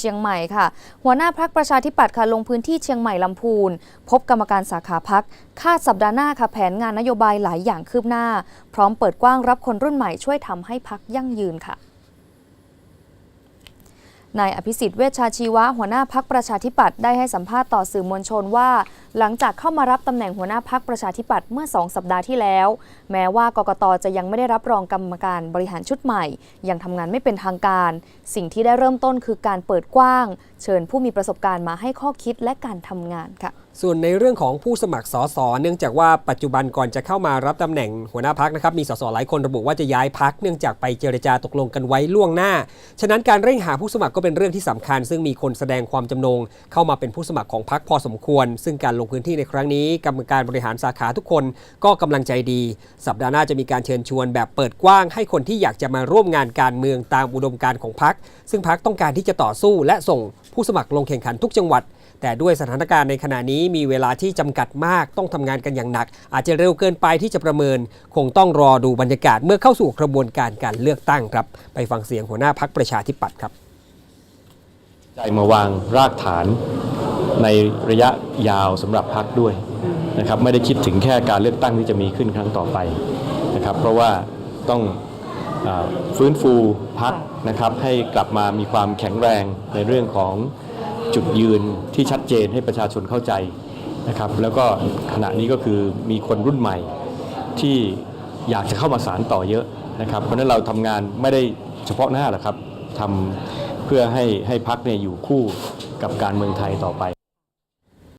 เชียงใหม่ค่ะ หัวหน้าพักประชาธิปัตย์ค่ะลงพื้นที่เชียงใหม่ลำพูน พบกรรมการสาขาพักคาดสัปดาห์หน้าค่ะแผนงานนโยบายหลายอย่างคืบหน้า พร้อมเปิดกว้างรับคนรุ่นใหม่ช่วยทำให้พักยั่งยืนค่ะ นายอภิสิทธิ์เวชชาชีวะหัวหน้าพักประชาธิปัตย์ได้ให้สัมภาษณ์ต่อสื่อมวลชนว่า หลังจากเข้ามารับตำแหน่งหัวหน้าพักประชาธิปัตย์เมื่อสองสัปดาห์ที่แล้ว แม้ว่ากกตจะยังไม่ได้รับรองกรรมการบริหารชุดใหม่ ยังทำงานไม่เป็นทางการ สิ่งที่ได้เริ่มต้นคือการเปิดกว้าง เชิญผู้มีประสบการณ์มาให้ข้อคิดและการทำงานค่ะส่วนในเรื่องของผู้สมัครสสเนื่องจากว่าปัจจุบันก่อนจะเข้ามารับตำแหน่งหัวหน้าพักนะครับมีสสหลายคนระบุว่าจะย้ายพักเนื่องจากไปเจรจาตกลงกันไว้ล่วงหน้า ฉะนั้นการเร่งหาผู้สมัครก็เป็นเรื่องที่สำคัญ ซึ่งมีคนแสดงความจำนง เข้ามาเป็นผู้สมัครของพักพอสมควร ซึ่งการลงพื้นที่ในครั้งนี้ กรรมการบริหารสาขาทุกคนก็กำลังใจดี สัปดาห์หน้าจะมีการเชิญชวนแบบเปิดกว้าง ให้คนที่อยากจะมาร่วมงานการเมืองตามอุดมการณ์ของพักซึ่งพักต้องการที่จะต่อสู้ และส่งผู้สมัครลงแข่งขันทุกจังหวัดแต่ด้วยสถานการณ์ในขณะนี้มีเวลาที่จำกัดมากต้องทำงานกันอย่างหนัก อาจจะเร็วเกินไปที่จะประเมิน คงต้องรอดูบรรยากาศเมื่อเข้าสู่กระบวนการการเลือกตั้งครับ ไปฟังเสียงหัวหน้าพักประชาธิปัตย์ครับ ใจมาวางรากฐานในระยะยาวสำหรับพักด้วยนะครับไม่ได้คิดถึงแค่การเลือกตั้งที่จะมีขึ้นครั้งต่อไปนะครับเพราะว่าต้องอฟื้นฟูพักนะครับให้กลับมามีความแข็งแรงในเรื่องของจุดยืนที่ชัดเจนให้ประชาชนเข้าใจนะครับแล้วก็ขณะนี้ก็คือมีคนรุ่นใหม่ที่อยากจะเข้ามาสารต่อเยอะนะครับเพราะฉะนั้นเราทำงานไม่ได้เฉพาะหน้าหรอกครับ ทำเพื่อให้ให้พักเนี่ยอยู่คู่กับการเมืองไทยต่อไป